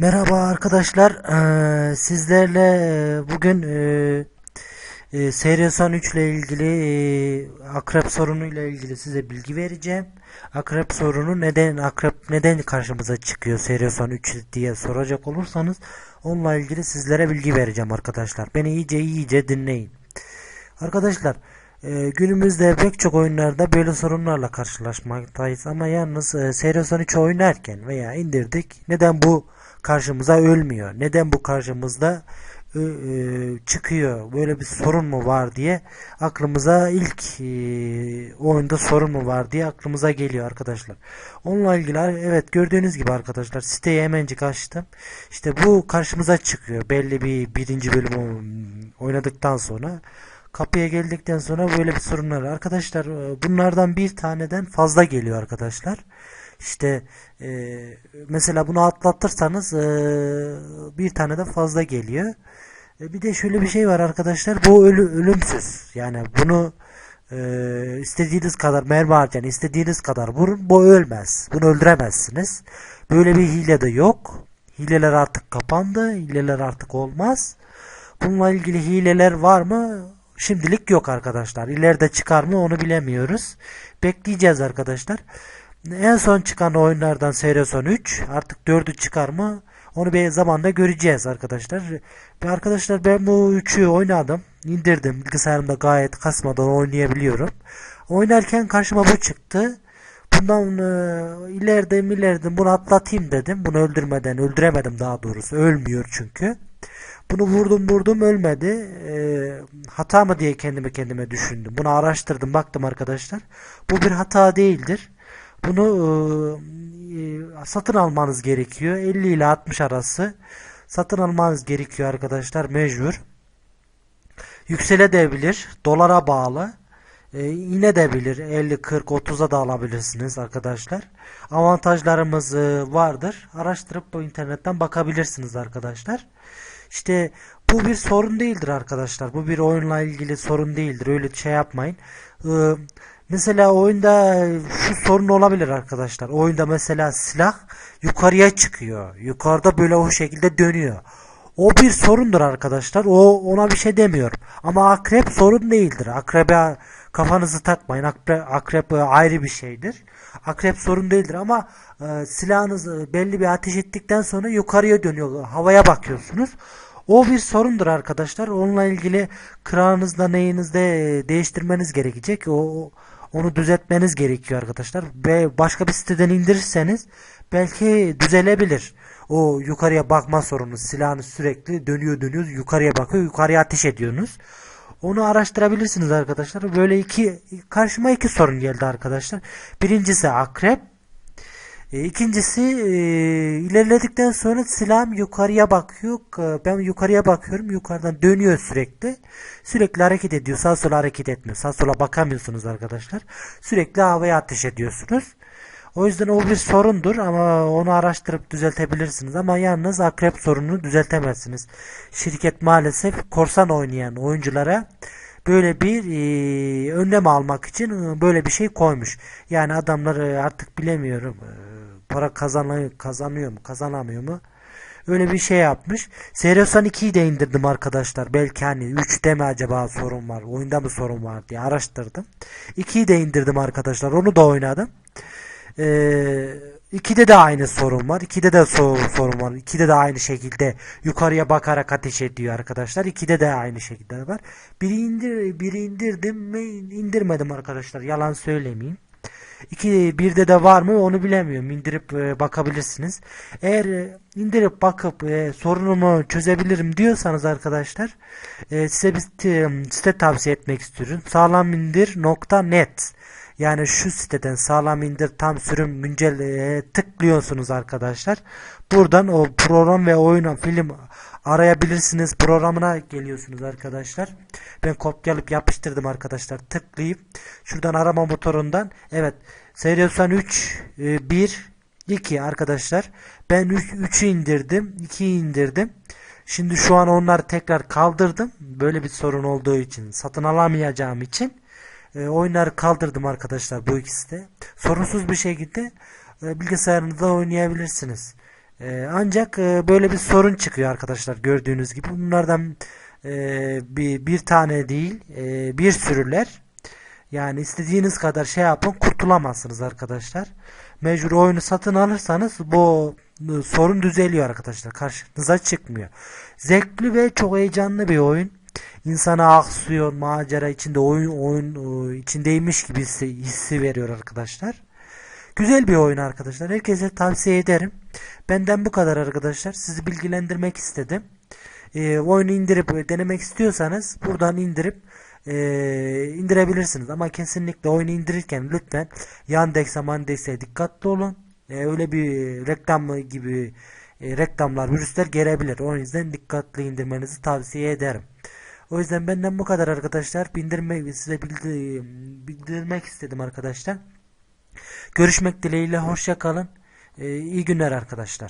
Merhaba arkadaşlar. Eee, sizlerle eee, bugün eee eee, Seyresan 3 ile ilgili eee, akrep sorunu ile ilgili size bilgi vereceğim. Akrep sorunu neden akrep neden karşımıza çıkıyor Seyresan 3 diye soracak olursanız onunla ilgili sizlere bilgi vereceğim arkadaşlar. Beni iyice iyice dinleyin. Arkadaşlar e, günümüzde pek çok oyunlarda böyle sorunlarla karşılaşmaktayız ama yalnız e, Seyresan 3 oynarken veya indirdik neden bu karşımıza ölmüyor? Neden bu karşımızda çıkıyor? Böyle bir sorun mu var diye aklımıza ilk e, oyunda sorun mu var diye aklımıza geliyor arkadaşlar. Onunla ilgili evet gördüğünüz gibi arkadaşlar siteyi hemencik açtım. İşte bu karşımıza çıkıyor. Belli bir birinci bölümü oynadıktan sonra Kapıya geldikten sonra böyle bir sorunlar. Arkadaşlar e, bunlardan bir taneden fazla geliyor arkadaşlar. İşte e, mesela bunu atlatırsanız e, bir tane de fazla geliyor. E, bir de şöyle bir şey var arkadaşlar. Bu ölü, ölümsüz. Yani bunu e, istediğiniz kadar mermi harcayan istediğiniz kadar vurun. Bu ölmez. Bunu öldüremezsiniz. Böyle bir hile de yok. Hileler artık kapandı. Hileler artık olmaz. Bununla ilgili hileler var mı? Şimdilik yok arkadaşlar. İleride çıkar mı onu bilemiyoruz. Bekleyeceğiz arkadaşlar. En son çıkan oyunlardan Seyreson 3 artık 4'ü çıkar mı? Onu bir zamanda göreceğiz arkadaşlar. Ve arkadaşlar ben bu 3'ü oynadım. indirdim. Bilgisayarımda gayet kasmadan oynayabiliyorum. Oynarken karşıma bu çıktı. Bundan e, ileride ileride bunu atlatayım dedim. Bunu öldürmeden öldüremedim daha doğrusu. Ölmüyor çünkü. Bunu vurdum vurdum ölmedi. E, hata mı diye kendime kendime düşündüm. Bunu araştırdım baktım arkadaşlar. Bu bir hata değildir. Bunu e, satın almanız gerekiyor. 50 ile 60 arası satın almanız gerekiyor arkadaşlar mecbur. Yükselebilir. Dolara bağlı. E, inebilir. 50, 40, 30'a da alabilirsiniz arkadaşlar. Avantajlarımız e, vardır. Araştırıp bu internetten bakabilirsiniz arkadaşlar. İşte bu bir sorun değildir arkadaşlar. Bu bir oyunla ilgili sorun değildir. Öyle şey yapmayın. Ee, mesela oyunda şu sorun olabilir arkadaşlar. Oyunda mesela silah yukarıya çıkıyor. Yukarıda böyle o şekilde dönüyor. O bir sorundur arkadaşlar. O ona bir şey demiyorum. Ama akrep sorun değildir. Akrebe kafanızı takmayın. Akrep, akrep ayrı bir şeydir. Akrep sorun değildir ama e, silahınız belli bir ateş ettikten sonra yukarıya dönüyor. Havaya bakıyorsunuz. O bir sorundur arkadaşlar. Onunla ilgili kralınızda neyinizde e, değiştirmeniz gerekecek. O onu düzeltmeniz gerekiyor arkadaşlar. Ve başka bir siteden indirirseniz belki düzelebilir. O yukarıya bakma sorunu. Silahınız sürekli dönüyor dönüyor yukarıya bakıyor. Yukarıya ateş ediyorsunuz. Onu araştırabilirsiniz arkadaşlar. Böyle iki karşıma iki sorun geldi arkadaşlar. Birincisi akrep. E, ikincisi e, ilerledikten sonra silahım yukarıya bakıyor. Ben yukarıya bakıyorum. Yukarıdan dönüyor sürekli. Sürekli hareket ediyor. Sağ sola hareket etmiyor. Sağ sola bakamıyorsunuz arkadaşlar. Sürekli havaya ateş ediyorsunuz. O yüzden o bir sorundur ama onu araştırıp düzeltebilirsiniz. Ama yalnız akrep sorununu düzeltemezsiniz. Şirket maalesef korsan oynayan oyunculara böyle bir e, önlem almak için e, böyle bir şey koymuş. Yani adamları e, artık bilemiyorum para kazanıyor, kazanıyor mu kazanamıyor mu? Öyle bir şey yapmış. Seriosan 2'yi de indirdim arkadaşlar. Belki hani 3'te mi acaba sorun var? Oyunda mı sorun var diye araştırdım. 2'yi de indirdim arkadaşlar. Onu da oynadım. Eee 2'de de aynı sorun var. 2'de de sorun var. 2'de de aynı şekilde yukarıya bakarak ateş ediyor arkadaşlar. 2'de de aynı şekilde var. Biri, indir, biri indirdim mi indirmedim arkadaşlar. Yalan söylemeyeyim. 2 birde de var mı onu bilemiyorum. İndirip e, bakabilirsiniz. Eğer e, indirip bakıp e, sorunumu çözebilirim diyorsanız arkadaşlar e, size bir site tavsiye etmek istiyorum. sağlamindir.net yani şu siteden sağlam indir tam sürüm güncel e, tıklıyorsunuz arkadaşlar. Buradan o program ve oyun film arayabilirsiniz. Programına geliyorsunuz arkadaşlar. Ben kopyalayıp yapıştırdım arkadaşlar. Tıklayıp şuradan arama motorundan evet Serios'tan 3 1 2 arkadaşlar. Ben 3'ü indirdim. 2'yi indirdim. Şimdi şu an onları tekrar kaldırdım. Böyle bir sorun olduğu için satın alamayacağım için e, oyunları kaldırdım arkadaşlar bu ikisi de. Sorunsuz bir şekilde e, bilgisayarınızda oynayabilirsiniz. E, ancak e, böyle bir sorun çıkıyor arkadaşlar gördüğünüz gibi. Bunlardan e, bir, bir tane değil e, bir sürüler. Yani istediğiniz kadar şey yapın kurtulamazsınız arkadaşlar. Mecbur oyunu satın alırsanız bu e, sorun düzeliyor arkadaşlar. Karşınıza çıkmıyor. Zevkli ve çok heyecanlı bir oyun. İnsana aksiyon, macera içinde oyun oyun e, içindeymiş gibi hissi, hissi veriyor arkadaşlar. Güzel bir oyun arkadaşlar. Herkese tavsiye ederim. Benden bu kadar arkadaşlar. Sizi bilgilendirmek istedim. E, oyunu indirip denemek istiyorsanız buradan indirip e, indirebilirsiniz. Ama kesinlikle oyunu indirirken lütfen Yandex'e Mandex'e dikkatli olun. E, öyle bir reklam gibi e, reklamlar, virüsler gelebilir. O yüzden dikkatli indirmenizi tavsiye ederim. O yüzden benden bu kadar arkadaşlar. Bindirme, size bildi, bildirmek istedim arkadaşlar. Görüşmek dileğiyle. Hoşça kalın. E, iyi günler arkadaşlar.